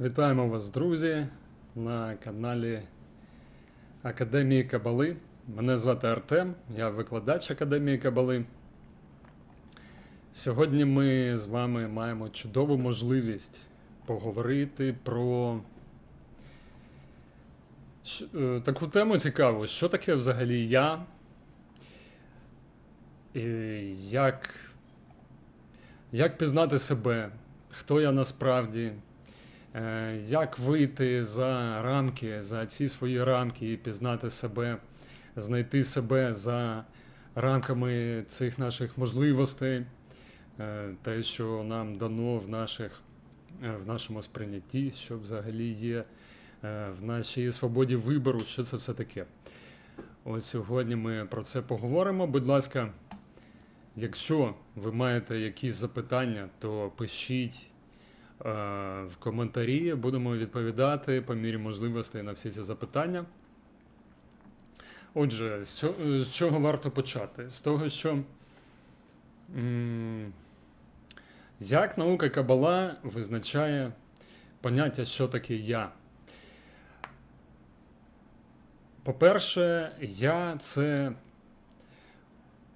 Вітаємо вас, друзі, на каналі Академії Кабали. Мене звати Артем, я викладач Академії Кабали. Сьогодні ми з вами маємо чудову можливість поговорити про е, таку тему цікаву, що таке взагалі я, і як, як пізнати себе, хто я насправді. Е, Як вийти за рамки, за ці свої рамки і пізнати себе, знайти себе за рамками цих наших можливостей, е, те, що нам дано в, наших, е, в нашому сприйнятті, що взагалі є в нашій свободі вибору, що це все таке. От сьогодні ми про це поговоримо. Будь ласка, якщо ви маєте якісь запитання, то пишіть. Е, в коментарі. Будемо відповідати по мірі можливостей на всі ці запитання. Отже, з чого варто почати? З того, що як наука Кабала визначає поняття, що таке я. По-перше, я це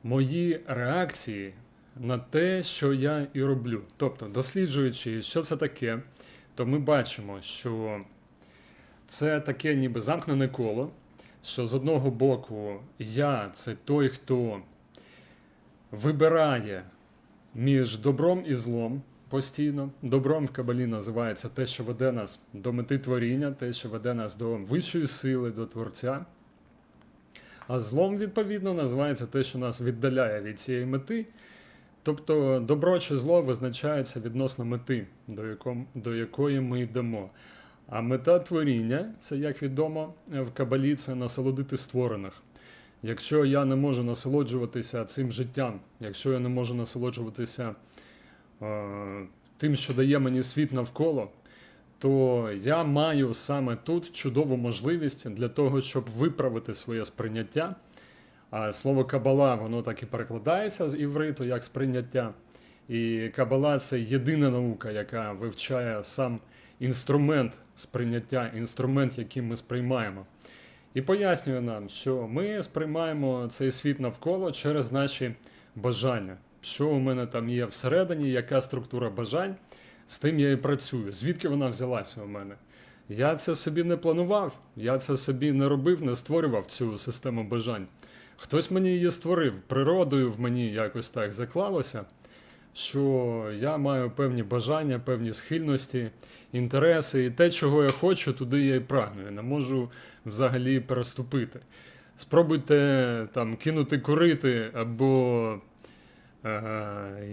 мої реакції на те, що я і роблю. Тобто, досліджуючи, що це таке, то ми бачимо, що це таке ніби замкнене коло, що з одного боку я це той, хто вибирає між добром і злом постійно. Добром в Кабалі називається те, що веде нас до мети творіння, те, що веде нас до вищої сили, до Творця. А злом, відповідно, називається те, що нас віддаляє від цієї мети. Тобто добро чи зло визначається відносно мети, до, яком, до якої ми йдемо. А мета творіння, це як відомо в Кабалі, це насолодити створених. Якщо я не можу насолоджуватися цим життям, якщо я не можу насолоджуватися е, тим, що дає мені світ навколо, то я маю саме тут чудову можливість для того, щоб виправити своє сприйняття. А слово кабала, воно так і перекладається з івриту як сприйняття. І кабала це єдина наука, яка вивчає сам інструмент сприйняття, інструмент, яким ми сприймаємо. І пояснює нам, що ми сприймаємо цей світ навколо через наші бажання. Що у мене там є всередині, яка структура бажань, з тим я і працюю. Звідки вона взялася у мене? Я це собі не планував, я це собі не робив, не створював цю систему бажань. Хтось мені її створив, природою в мені якось так заклалося, що я маю певні бажання, певні схильності, інтереси, і те, чого я хочу, туди я і прагну. Я не можу взагалі переступити. Спробуйте там кинути курити або, е,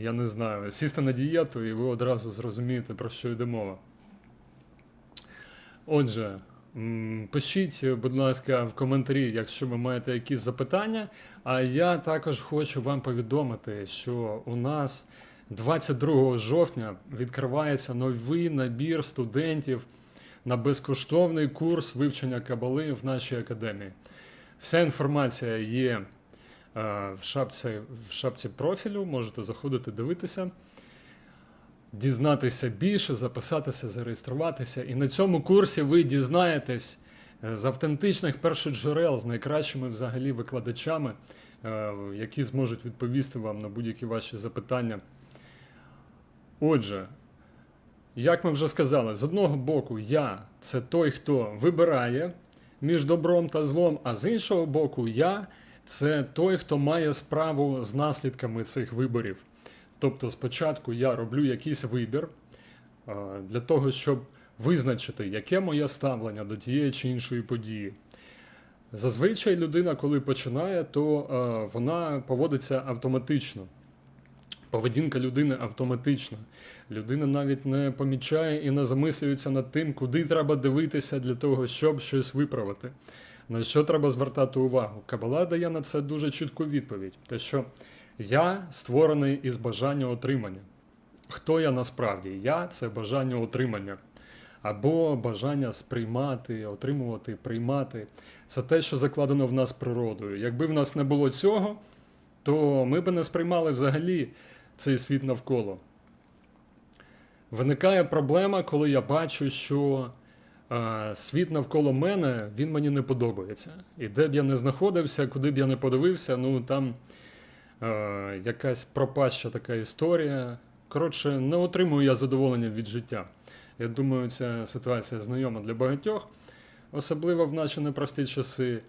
я не знаю, сісти на дієту, і ви одразу зрозумієте, про що йде мова. Отже, пишіть, будь ласка, в коментарі, якщо ви маєте якісь запитання. А я також хочу вам повідомити, що у нас 22 жовтня відкривається новий набір студентів на безкоштовний курс вивчення кабали в нашій академії. Вся інформація є е, в шапці, в шапці профілю, можете заходити дивитися дізнатися більше, записатися, зареєструватися. І на цьому курсі ви дізнаєтесь е, з автентичних першоджерел, з найкращими взагалі викладачами, е, які зможуть відповісти вам на будь-які ваші запитання. Отже, як ми вже сказали, з одного боку, я це той, хто вибирає між добром та злом, а з іншого боку, я це той, хто має справу з наслідками цих виборів. Тобто спочатку я роблю якийсь вибір е, для того, щоб визначити, яке моє ставлення до тієї чи іншої події. Зазвичай людина, коли починає, то е, вона поводиться автоматично. Поведінка людини автоматична. Людина навіть не помічає і не замислюється над тим, куди треба дивитися для того, щоб щось виправити. На що треба звертати увагу? Кабала дає на це дуже чітку відповідь: те, що я створений із бажання отримання. Хто я насправді? Я це бажання отримання. Або бажання сприймати, отримувати, приймати. Це те, що закладено в нас природою. Якби в нас не було цього, то ми би не сприймали взагалі цей світ навколо. Виникає проблема, коли я бачу, що е, світ навколо мене він мені не подобається. І де б я не знаходився, куди б я не подивився, ну там е, якась пропаща така історія. Коротше, не отримую я задоволення від життя. Я думаю, ця ситуація знайома для багатьох, особливо в наші непрості часи.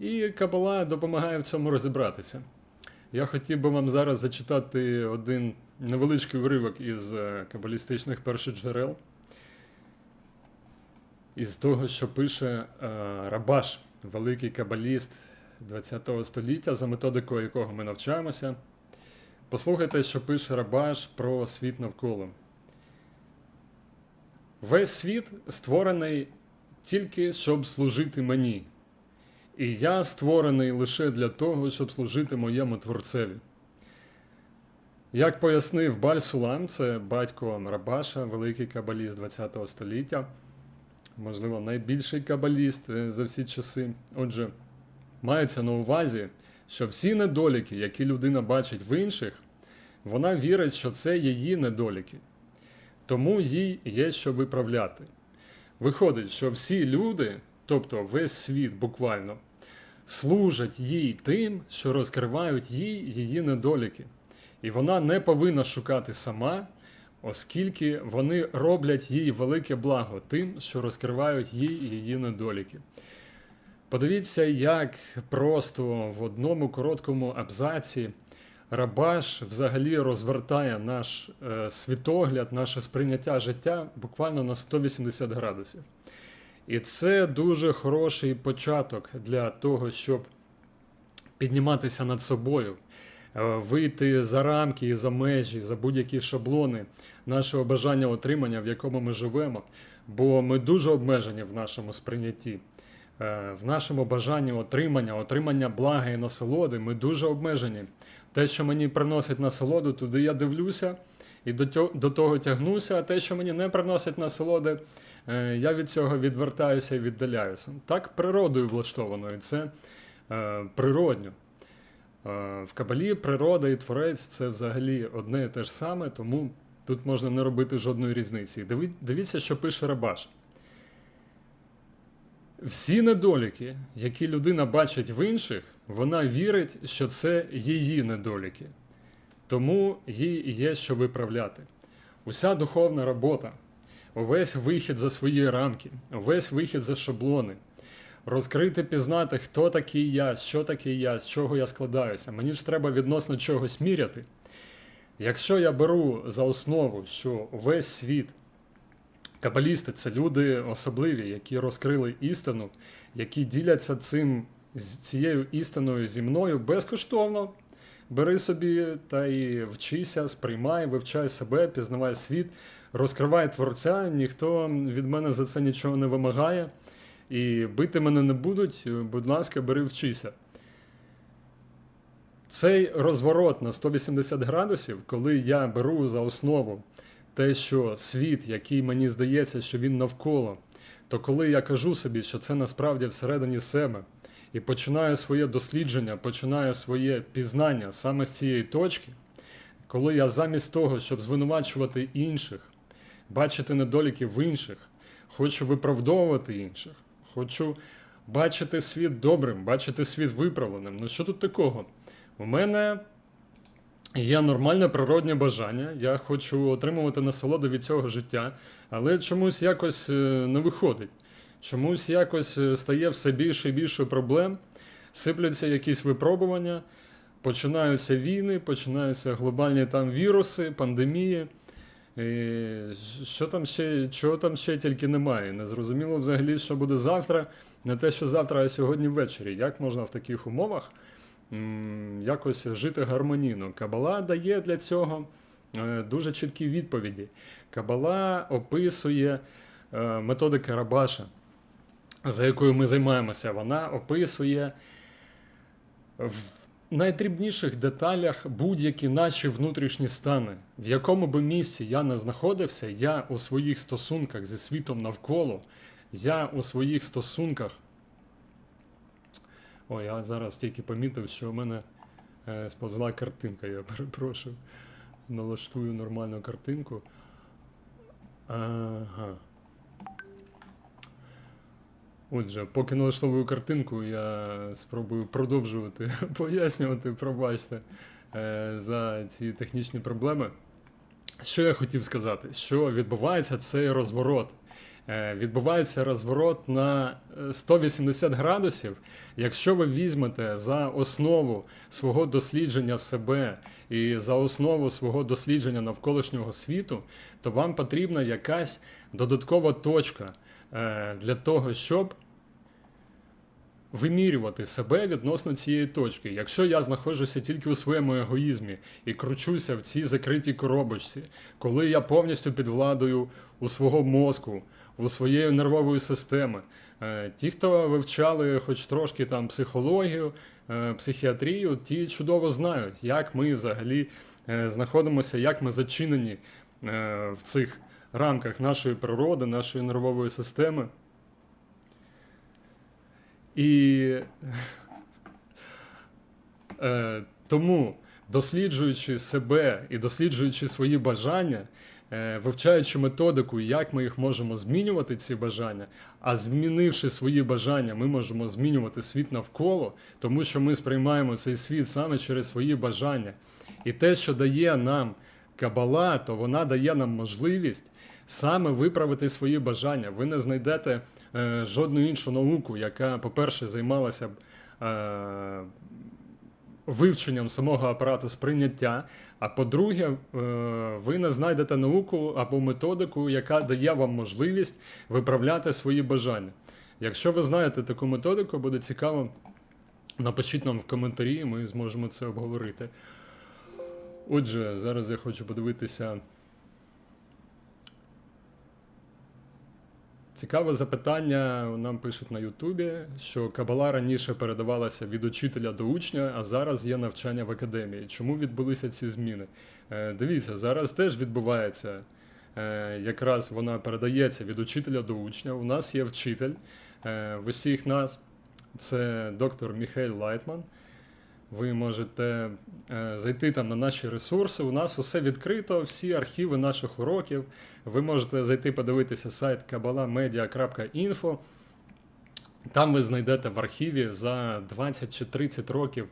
І Кабала допомагає в цьому розібратися. Я хотів би вам зараз зачитати один невеличкий уривок із е, кабалістичних першоджерел, із того, що пише е, Рабаш, великий кабаліст ХХ століття, за методикою якого ми навчаємося. Послухайте, що пише Рабаш про світ навколо. Весь світ створений тільки щоб служити мені. І я створений лише для того, щоб служити моєму творцеві. Як пояснив Баль Сулам, це батько Рабаша, великий кабаліст ХХ століття, можливо, найбільший кабаліст е, за всі часи. Отже, мається на увазі, що всі недоліки, які людина бачить в інших, вона вірить, що це її недоліки. Тому їй є що виправляти. Виходить, що всі люди, тобто весь світ буквально, служать їй тим, що розкривають їй її недоліки. І вона не повинна шукати сама, оскільки вони роблять їй велике благо тим, що розкривають їй її недоліки. Подивіться, як просто в одному короткому абзаці Рабаш взагалі розвертає наш е, світогляд, наше сприйняття життя буквально на 180 градусів. І це дуже хороший початок для того, щоб підніматися над собою, е, вийти за рамки і за межі, за будь-які шаблони нашого бажання отримання, в якому ми живемо. Бо ми дуже обмежені в нашому сприйнятті, в нашому бажанні отримання, отримання блага і насолоди. Ми дуже обмежені. Те, що мені приносить насолоду, туди я дивлюся і до того тягнуся, а те, що мені не приносить насолоди, е, я від цього відвертаюся і віддаляюся. Так природою влаштовано, і це е, природньо. Е, В Кабалі природа і творець це взагалі одне і те ж саме, тому тут можна не робити жодної різниці. Дивіться, що пише Рабаш. Всі недоліки, які людина бачить в інших, вона вірить, що це її недоліки. Тому їй є що виправляти. Уся духовна робота, увесь вихід за свої рамки, увесь вихід за шаблони, розкрити, пізнати, хто такий я, що таке я, з чого я складаюся. Мені ж треба відносно чогось міряти. Якщо я беру за основу, що весь світ Кабалісти це люди особливі, які розкрили істину, які діляться цим цією істиною зі мною безкоштовно. Бери собі та й вчися, сприймай, вивчай себе, пізнавай світ, розкривай творця, ніхто від мене за це нічого не вимагає. І бити мене не будуть, будь ласка, бери вчися. Цей розворот на 180 градусів, коли я беру за основу те, що світ, який мені здається, що він навколо, то коли я кажу собі, що це насправді всередині себе, і починаю своє дослідження, починаю своє пізнання саме з цієї точки, коли я замість того, щоб звинувачувати інших, бачити недоліки в інших, хочу виправдовувати інших, хочу бачити світ добрим, бачити світ виправленим. Ну що тут такого? У мене Є нормальне природнє бажання. Я хочу отримувати насолоду від цього життя, але чомусь якось е, не виходить. Чомусь якось е, стає все більше і більше проблем, сипляться якісь випробування, починаються війни, починаються глобальні там віруси, пандемії. І що там ще, чого там ще тільки немає. Незрозуміло взагалі, що буде завтра. Не те, що завтра, а сьогодні ввечері. Як можна в таких умовах якось жити гармонійно. Кабала дає для цього е, дуже чіткі відповіді. Кабала описує е, методика Рабаша, за якою ми займаємося. Вона описує в найдрібніших деталях будь-які наші внутрішні стани. В якому би місці я не знаходився, я у своїх стосунках зі світом навколо, я у своїх стосунках Ой, я зараз тільки помітив, що у мене е, сповзла картинка, я перепрошую. Налаштую нормальну картинку. Ага. Отже, поки налаштовую картинку, я спробую продовжувати пояснювати, пробачте, е, за ці технічні проблеми. Що я хотів сказати? Що відбувається цей розворот? Е, Відбувається розворот на е, 180 градусів. Якщо ви візьмете за основу свого дослідження себе і за основу свого дослідження навколишнього світу, то вам потрібна якась додаткова точка е, для того, щоб вимірювати себе відносно цієї точки. Якщо я знаходжуся тільки у своєму егоїзмі і кручуся в цій закритій коробочці, коли я повністю під владою у свого мозку, у своєї нервової системи, е, ті, хто вивчали хоч трошки там психологію, е, психіатрію, ті чудово знають, як ми взагалі е, знаходимося, як ми зачинені в цих рамках нашої природи, нашої нервової системи. І тому, досліджуючи себе і досліджуючи свої бажання, вивчаючи методику, як ми їх можемо змінювати, ці бажання, а змінивши свої бажання, ми можемо змінювати світ навколо, тому що ми сприймаємо цей світ саме через свої бажання. І те, що дає нам кабала, то вона дає нам можливість саме виправити свої бажання. Ви не знайдете е, жодну іншу науку, яка, по-перше, займалася б е, вивченням самого апарату сприйняття. А по-друге, е, ви не знайдете науку або методику, яка дає вам можливість виправляти свої бажання. Якщо ви знаєте таку методику, буде цікаво, напишіть нам в коментарі, ми зможемо це обговорити. Отже, зараз я хочу подивитися. Цікаве запитання нам пишуть на Ютубі, що кабала раніше передавалася від учителя до учня, а зараз є навчання в академії. Чому відбулися ці зміни? Е, дивіться, зараз теж відбувається. Е, якраз вона передається від учителя до учня. У нас є вчитель е, в усіх нас. Це доктор Міхель Лайтман. Ви можете е, зайти там на наші ресурси. У нас усе відкрито, всі архіви наших уроків. Ви можете зайти подивитися сайт kabalamedia.info. Там ви знайдете в архіві за 20 чи 30 років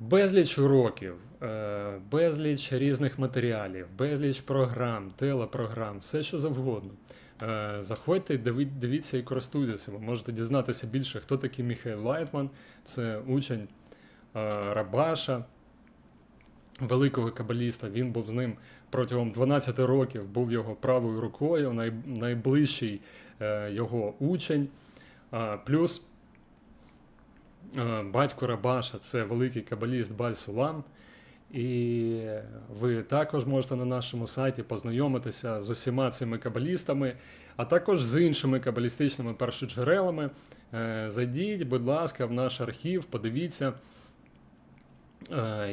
безліч уроків, е, безліч різних матеріалів, безліч програм, телепрограм, все що завгодно. Е, Заходьте, дивіться і користуйтеся. Ви можете дізнатися більше, хто такий Міхайл Лайтман. Це учень Рабаша, великого кабаліста. Він був з ним протягом 12 років, був його правою рукою, найближчий е, його учень. Плюс е, батько Рабаша це великий кабаліст Баль Сулам. І ви також можете на нашому сайті познайомитися з усіма цими кабалістами, а також з іншими кабалістичними першоджерелами. Е, Зайдіть, будь ласка, в наш архів, подивіться, е,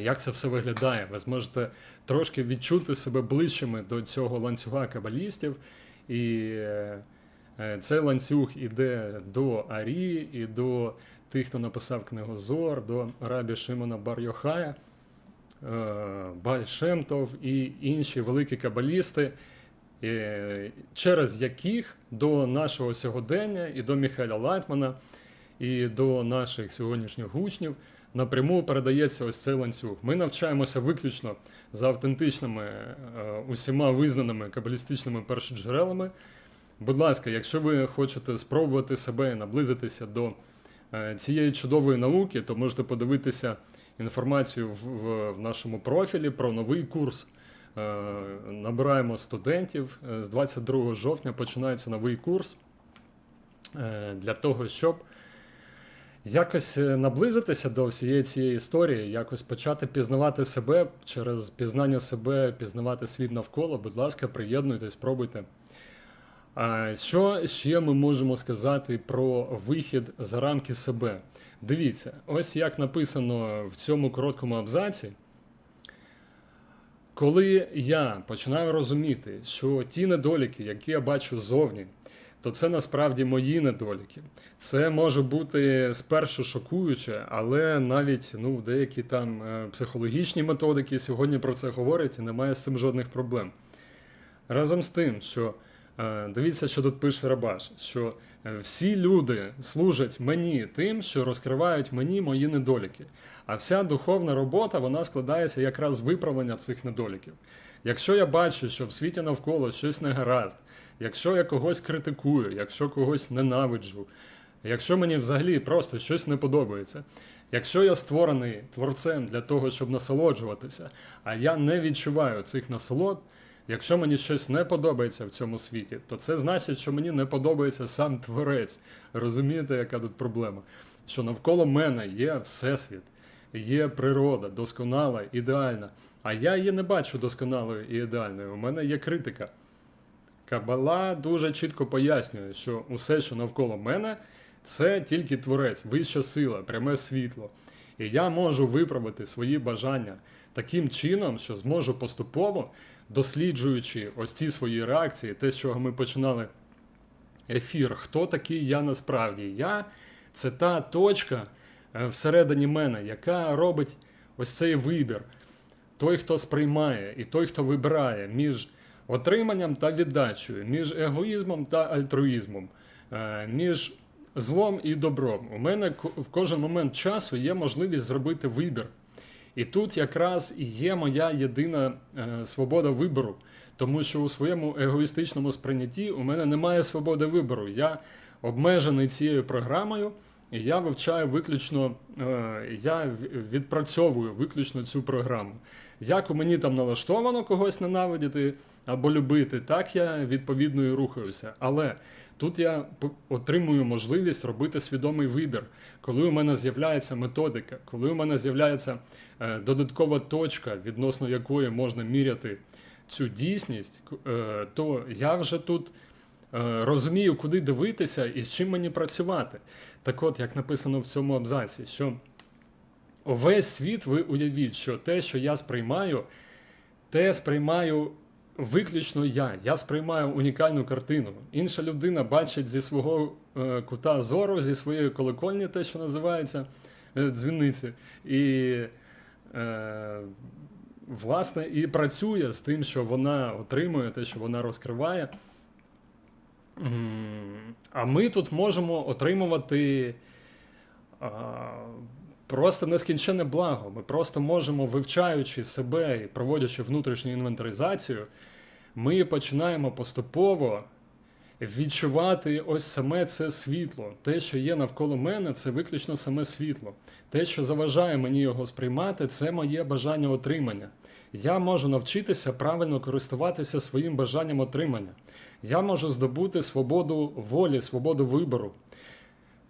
як це все виглядає. Ви зможете трошки відчути себе ближчими до цього ланцюга кабалістів. І е, е, цей ланцюг іде до Арі, і до тих, хто написав книгу Зор, до Рабі Шимона Бар-Йохая. Е, Баль Шемтов і інші великі кабалісти, е, через яких до нашого сьогодення і до Міхеля Лайтмана, і до наших сьогоднішніх учнів напряму передається ось цей ланцюг. Ми навчаємося виключно за автентичними, е, усіма визнаними кабалістичними першоджерелами. Будь ласка, якщо ви хочете спробувати себе наблизитися до е, цієї чудової науки, то можете подивитися інформацію в, в, нашому профілі про новий курс. Е, набираємо студентів. З 22 жовтня починається новий курс для того, щоб якось е, наблизитися до всієї цієї історії, якось почати пізнавати себе через пізнання себе, пізнавати світ навколо. Будь ласка, приєднуйтесь, спробуйте. А що ще ми можемо сказати про вихід за рамки себе? Дивіться, ось як написано в цьому короткому абзаці. Коли я починаю розуміти, що ті недоліки, які я бачу зовні, то це насправді мої недоліки. Це може бути спершу шокуюче, але навіть ну, деякі там е, психологічні методики сьогодні про це говорять і немає з цим жодних проблем. Разом з тим, що е, дивіться, що тут пише Рабаш, що е, всі люди служать мені тим, що розкривають мені мої недоліки. А вся духовна робота вона складається якраз з виправлення цих недоліків. Якщо я бачу, що в світі навколо щось не гаразд, якщо я когось критикую, якщо когось ненавиджу, якщо мені взагалі просто щось не подобається, якщо я створений творцем для того, щоб насолоджуватися, а я не відчуваю цих насолод, якщо мені щось не подобається в цьому світі, то це значить, що мені не подобається сам творець. Розумієте, яка тут проблема? Що навколо мене є всесвіт, є природа, досконала, ідеальна. А я її не бачу досконалою і ідеальною. У мене є критика. Кабала дуже чітко пояснює, що усе, що навколо мене, це тільки творець, вища сила, пряме світло. І я можу виправити свої бажання таким чином, що зможу поступово, досліджуючи ось ці свої реакції, те, з чого ми починали ефір, хто такий я насправді? Я це та точка е, всередині мене, яка робить ось цей вибір. Той, хто сприймає, і той, хто вибирає між отриманням та віддачею, між егоїзмом та альтруїзмом, е, між злом і добром. У мене в кожен момент часу є можливість зробити вибір. І тут якраз і є моя єдина е, свобода вибору, тому що у своєму егоїстичному сприйнятті у мене немає свободи вибору. Я обмежений цією програмою, і я вивчаю виключно, е, я відпрацьовую виключно цю програму. Як у мені там налаштовано когось ненавидіти або любити, так я відповідно і рухаюся. Але тут я отримую можливість робити свідомий вибір, коли у мене з'являється методика, коли у мене з'являється е, додаткова точка, відносно якої можна міряти цю дійсність, е, то я вже тут е, розумію, куди дивитися і з чим мені працювати. Так от, як написано в цьому абзаці, що Увесь світ, ви уявіть, що те, що я сприймаю, те сприймаю виключно я. Я сприймаю унікальну картину. Інша людина бачить зі свого е, кута зору, зі своєї колокольні, те, що називається е, дзвіниці, і е, власне і працює з тим, що вона отримує, те, що вона розкриває. А ми тут можемо отримувати. Просто нескінченне благо. Ми просто можемо, вивчаючи себе і проводячи внутрішню інвентаризацію, ми починаємо поступово відчувати ось саме це світло. Те, що є навколо мене, це виключно саме світло. Те, що заважає мені його сприймати, це моє бажання отримання. Я можу навчитися правильно користуватися своїм бажанням отримання. Я можу здобути свободу волі, свободу вибору.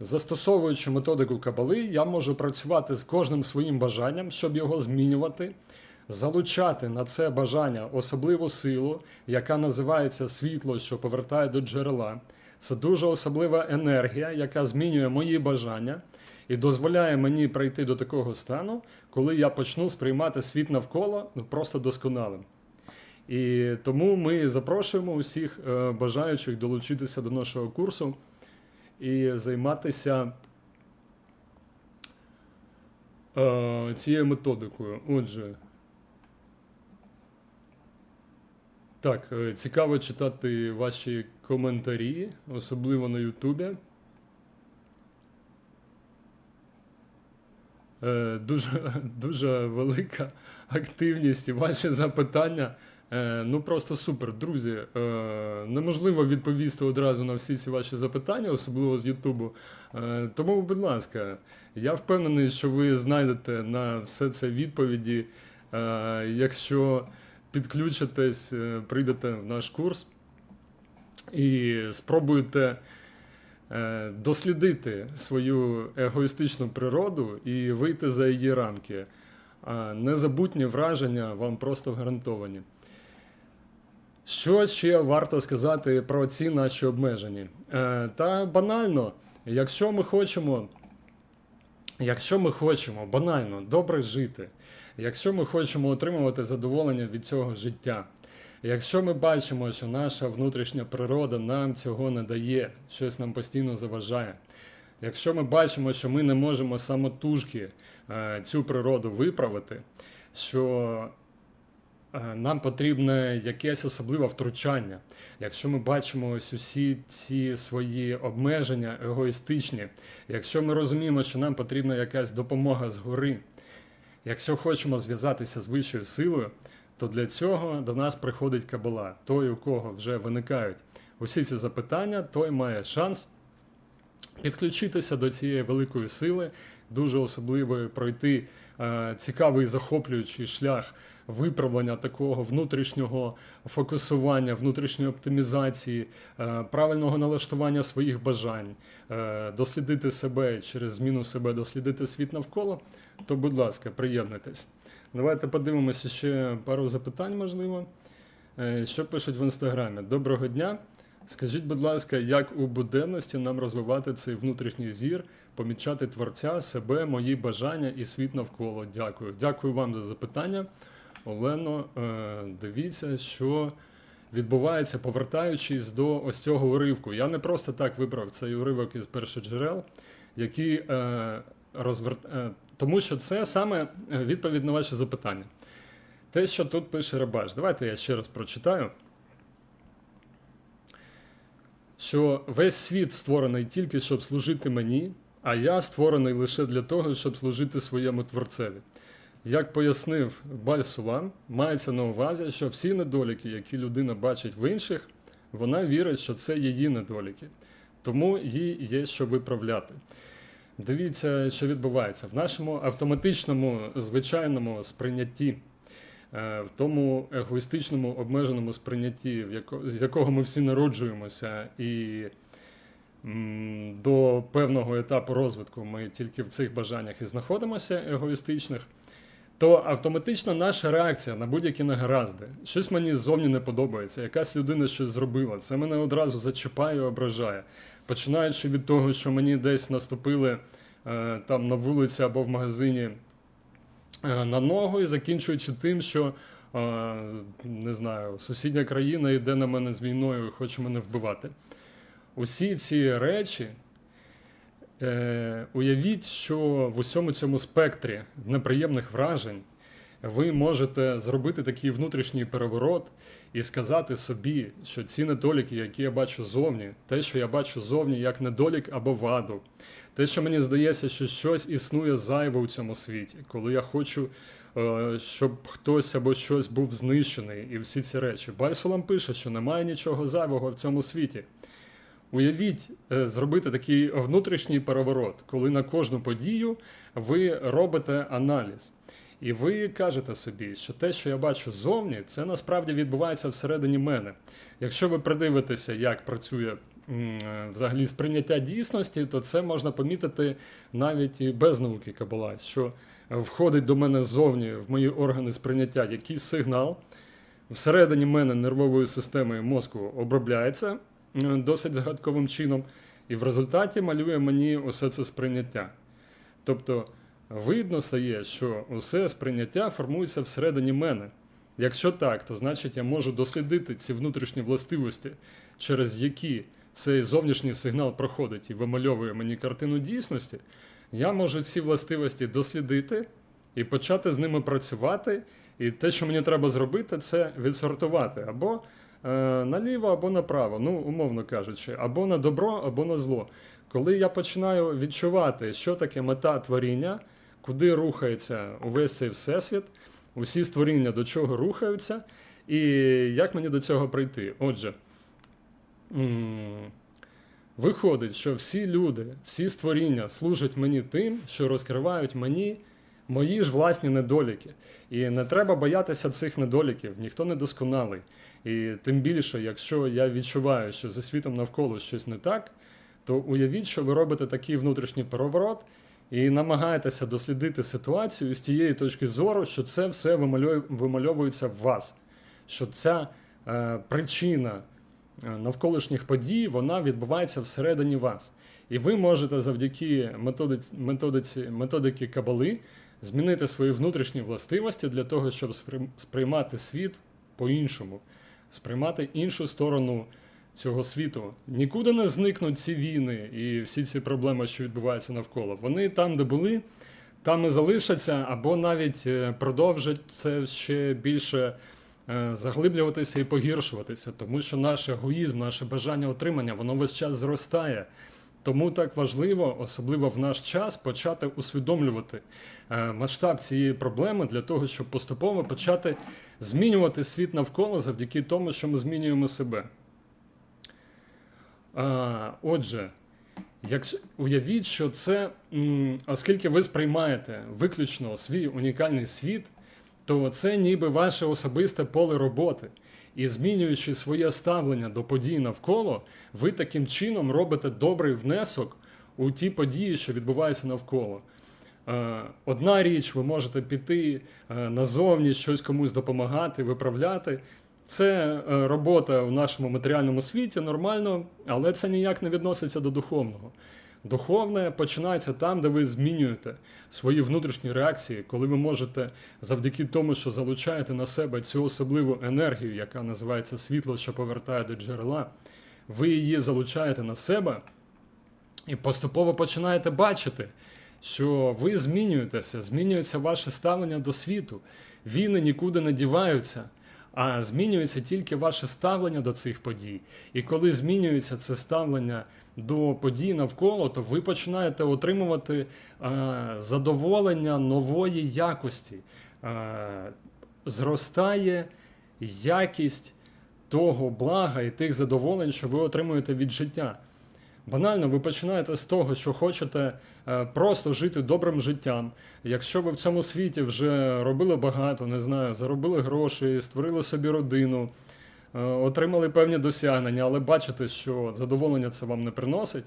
Застосовуючи методику кабали, я можу працювати з кожним своїм бажанням, щоб його змінювати, залучати на це бажання особливу силу, яка називається світло, що повертає до джерела. Це дуже особлива енергія, яка змінює мої бажання і дозволяє мені прийти до такого стану, коли я почну сприймати світ навколо ну, просто досконалим. І тому ми запрошуємо усіх е, бажаючих долучитися до нашого курсу і займатися е, цією методикою. Отже, так, е, цікаво читати ваші коментарі, особливо на Ютубі. Е, дуже, дуже велика активність і ваші запитання. Е, ну просто супер, друзі. Е, неможливо відповісти одразу на всі ці ваші запитання, особливо з Ютубу. Е, тому, будь ласка, я впевнений, що ви знайдете на все це відповіді. Якщо підключитесь, прийдете в наш курс і спробуєте дослідити свою егоїстичну природу і вийти за її рамки. Незабутні враження вам просто гарантовані. Що ще варто сказати про ці наші обмеження? Е, та банально, якщо ми хочемо, якщо ми хочемо банально добре жити, якщо ми хочемо отримувати задоволення від цього життя, якщо ми бачимо, що наша внутрішня природа нам цього не дає, щось нам постійно заважає, якщо ми бачимо, що ми не можемо самотужки е, цю природу виправити, що нам потрібне якесь особливе втручання. Якщо ми бачимо ось усі ці свої обмеження егоїстичні, якщо ми розуміємо, що нам потрібна якась допомога згори, якщо хочемо зв'язатися з вищою силою, то для цього до нас приходить кабала. Той, у кого вже виникають усі ці запитання, той має шанс підключитися до цієї великої сили, дуже особливої пройти е, цікавий захоплюючий шлях виправлення такого внутрішнього фокусування, внутрішньої оптимізації, е, правильного налаштування своїх бажань, е, дослідити себе через зміну себе, дослідити світ навколо, то, будь ласка, приєднуйтесь. Давайте подивимося ще пару запитань, можливо. Е, Що пишуть в інстаграмі? Доброго дня. Скажіть, будь ласка, як у буденності нам розвивати цей внутрішній зір, помічати творця, себе, мої бажання і світ навколо? Дякую. Дякую вам за запитання. Олено, е, дивіться, що відбувається, повертаючись до ось цього уривку. Я не просто так вибрав цей уривок із першоджерел, який е, розвер... е, тому що це саме відповідь на ваше запитання. Те, що тут пише Рабаш. Давайте я ще раз прочитаю. Що весь світ створений тільки, щоб служити мені, а я створений лише для того, щоб служити своєму творцеві. Як пояснив Баль Сулам, мається на увазі, що всі недоліки, які людина бачить в інших, вона вірить, що це її недоліки. Тому їй є що виправляти. Дивіться, що відбувається в нашому автоматичному звичайному сприйнятті, е, в тому егоїстичному обмеженому сприйнятті, з якого ми всі народжуємося, і до певного етапу розвитку ми тільки в цих бажаннях і знаходимося егоїстичних. То автоматично наша реакція на будь-які негаразди. Щось мені ззовні не подобається, якась людина щось зробила. Це мене одразу зачіпає ображає. Починаючи від того, що мені десь наступили е, там на вулиці або в магазині е, на ногу, і закінчуючи тим, що е, не знаю, сусідня країна йде на мене з війною і хоче мене вбивати. Усі ці речі. Е, уявіть, що в усьому цьому спектрі неприємних вражень ви можете зробити такий внутрішній переворот і сказати собі, що ці недоліки, які я бачу зовні, те, що я бачу зовні як недолік або ваду, те, що мені здається, що щось існує зайве у цьому світі, коли я хочу, е, щоб хтось або щось був знищений, і всі ці речі. Бальсулам пише, що немає нічого зайвого в цьому світі. Уявіть, е, зробити такий внутрішній переворот, коли на кожну подію ви робите аналіз. І ви кажете собі, що те, що я бачу зовні, це насправді відбувається всередині мене. Якщо ви придивитеся, як працює е, взагалі сприйняття дійсності, то це можна помітити навіть і без науки Кабала, що входить до мене ззовні в мої органи сприйняття якийсь сигнал. Всередині мене нервовою системою мозку обробляється досить загадковим чином, і в результаті малює мені усе це сприйняття. Тобто видно стає, що усе сприйняття формується всередині мене. Якщо так, то значить я можу дослідити ці внутрішні властивості, через які цей зовнішній сигнал проходить і вимальовує мені картину дійсності. Я можу ці властивості дослідити і почати з ними працювати. І те, що мені треба зробити, це відсортувати або наліво, або направо, ну, умовно кажучи, або на добро, або на зло. Коли я починаю відчувати, що таке мета творіння, куди рухається увесь цей всесвіт, усі створіння до чого рухаються, і як мені до цього прийти. Отже, виходить, що всі люди, всі створіння служать мені тим, що розкривають мені мої ж власні недоліки. І не треба боятися цих недоліків, ніхто не досконалий. І тим більше, якщо я відчуваю, що зі світом навколо щось не так, то уявіть, що ви робите такий внутрішній переворот і намагаєтеся дослідити ситуацію з тієї точки зору, що це все вимальовує- вимальовується в вас, що ця е, причина е, навколишніх подій вона відбувається всередині вас. І ви можете завдяки методиці, методиці, методики Кабали змінити свої внутрішні властивості для того, щоб сприй- сприймати світ по-іншому, сприймати іншу сторону цього світу. Нікуди не зникнуть ці війни і всі ці проблеми, що відбуваються навколо. Вони там, де були, там і залишаться, або навіть е, продовжать це ще більше е, заглиблюватися і погіршуватися, тому що наш егоїзм, наше бажання отримання, воно весь час зростає. Тому так важливо, особливо в наш час, почати усвідомлювати е, масштаб цієї проблеми для того, щоб поступово почати змінювати світ навколо завдяки тому, що ми змінюємо себе. Отже, якщо уявіть, що це, оскільки ви сприймаєте виключно свій унікальний світ, то це ніби ваше особисте поле роботи. І змінюючи своє ставлення до подій навколо, ви таким чином робите добрий внесок у ті події, що відбуваються навколо. Е, Одна річ, ви можете піти е, назовні, щось комусь допомагати, виправляти. Це е, робота в нашому матеріальному світі нормально, але це ніяк не відноситься до духовного. Духовне починається там, де ви змінюєте свої внутрішні реакції, коли ви можете завдяки тому, що залучаєте на себе цю особливу енергію, яка називається світло, що повертає до джерела, ви її залучаєте на себе і поступово починаєте бачити, що ви змінюєтеся, змінюється ваше ставлення до світу. Війни нікуди не діваються, а змінюється тільки ваше ставлення до цих подій. І коли змінюється це ставлення до подій навколо, то ви починаєте отримувати е, задоволення нової якості. Е, зростає якість того блага і тих задоволень, що ви отримуєте від життя. Банально, ви починаєте з того, що хочете е, просто жити добрим життям. Якщо ви в цьому світі вже робили багато, не знаю, заробили гроші, створили собі родину, отримали певні досягнення, але бачите, що задоволення це вам не приносить,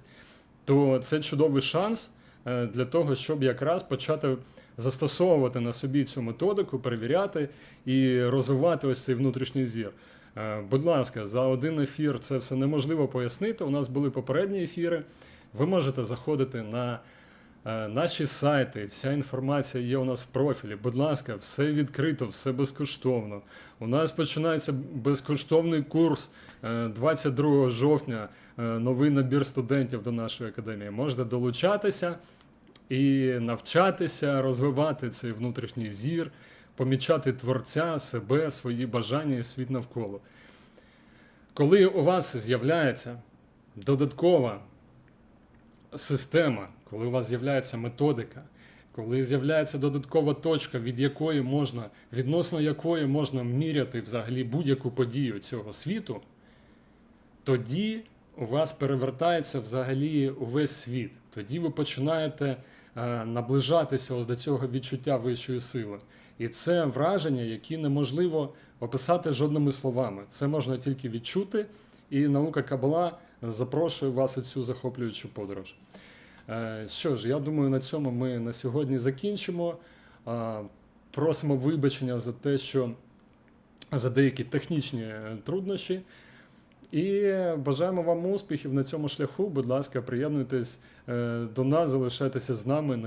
то це чудовий шанс е, для того, щоб якраз почати застосовувати на собі цю методику, перевіряти і розвивати ось цей внутрішній зір. Е, Будь ласка, за один ефір це все неможливо пояснити. У нас були попередні ефіри. Ви можете заходити на е, наші сайти, вся інформація є у нас в профілі. Будь ласка, все відкрито, все безкоштовно. У нас починається безкоштовний курс е, 22 жовтня, е, новий набір студентів до нашої академії. Можете долучатися і навчатися розвивати цей внутрішній зір, помічати творця, себе, свої бажання і світ навколо. Коли у вас з'являється додаткова система, коли у вас з'являється методика, коли з'являється додаткова точка, від якої можна, відносно якої можна міряти взагалі будь-яку подію цього світу, тоді у вас перевертається взагалі увесь світ. Тоді ви починаєте е, наближатися ось до цього відчуття вищої сили. І це враження, які неможливо описати жодними словами. Це можна тільки відчути, і наука Кабала запрошує вас у цю захоплюючу подорож. Е, Що ж, я думаю, на цьому ми на сьогодні закінчимо. Е, Просимо вибачення за те, що за деякі технічні е, труднощі. І бажаємо вам успіхів на цьому шляху. Будь ласка, приєднуйтесь до нас, залишайтеся з нами.